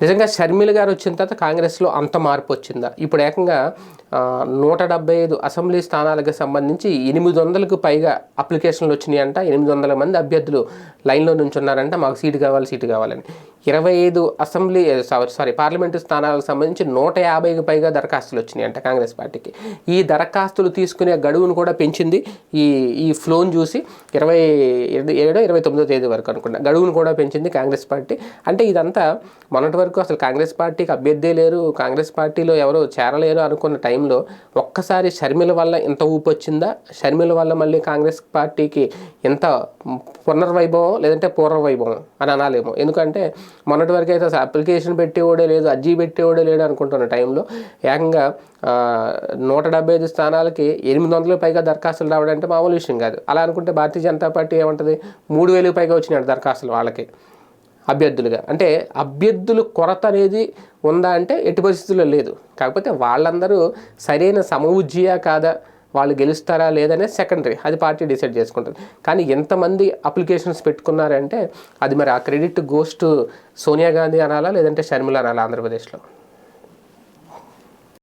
నిజంగా షర్మిల గారు వచ్చిన తర్వాత కాంగ్రెస్లో అంత మార్పు వచ్చిందా? ఇప్పుడు ఏకంగా నూట డెబ్బై ఐదు అసెంబ్లీ స్థానాలకు సంబంధించి ఎనిమిది వందలకు పైగా అప్లికేషన్లు వచ్చినాయి అంట ఎనిమిది వందల మంది అభ్యర్థులు లైన్లో నుంచున్నారంట. మాకు సీటు కావాలి సీటు కావాలని. ఇరవై ఐదు అసెంబ్లీ సారీ సారీ పార్లమెంటు స్థానాలకు సంబంధించి నూట యాభైకి పైగా దరఖాస్తులు వచ్చినాయి అంట కాంగ్రెస్ పార్టీకి. ఈ దరఖాస్తులు తీసుకునే గడువును కూడా పెంచింది ఈ ఈ ఫ్లోన్ చూసి ఇరవై ఏడో ఇరవై తొమ్మిదో తేదీ వరకు అనుకుంటా గడువును కూడా పెంచింది కాంగ్రెస్ పార్టీ. అంటే ఇదంతా మొన్నటి వరకు అసలు కాంగ్రెస్ పార్టీకి అభ్యర్థే లేరు. కాంగ్రెస్ పార్టీలో ఎవరు చేరలేరు అనుకున్న టైంలో ఒక్కసారి షర్మిల వల్ల ఇంత ఊపు వచ్చిందా? షర్మిల వల్ల మళ్ళీ కాంగ్రెస్ పార్టీకి ఎంత పునర్వైభవం లేదంటే పూర్వవైభవం అని అనాలేమో. ఎందుకంటే మొన్నటి వరకు అయితే అసలు అప్లికేషన్ పెట్టేవాడే లేదు అర్జీ పెట్టేవాడే లేడు అనుకుంటున్న టైంలో ఏకంగా నూట డెబ్బై ఐదు స్థానాలకి ఎనిమిది వందలకు పైగా దరఖాస్తులు రావడం అంటే మామూలు విషయం కాదు. అలా అనుకుంటే భారతీయ జనతా పార్టీ ఏమంటుంది? మూడు వేలకు పైగా వచ్చినాడు దరఖాస్తులు వాళ్ళకి. అభ్యర్థులుగా. అంటే అభ్యర్థులు కొరత అనేది ఉందా అంటే ఎట్టి పరిస్థితుల్లో లేదు. కాకపోతే వాళ్ళందరూ సరైన సమవుజ్జియా కాదా? వాళ్ళు గెలుస్తారా లేదనే సెకండరీ అది పార్టీ డిసైడ్ చేసుకుంటుంది. కానీ ఎంతమంది అప్లికేషన్స్ పెట్టుకున్నారంటే అది మరి ఆ క్రెడిట్ గోస్ట్ సోనియా గాంధీ అనాలా లేదంటే షర్మిల అనాలా ఆంధ్రప్రదేశ్లో?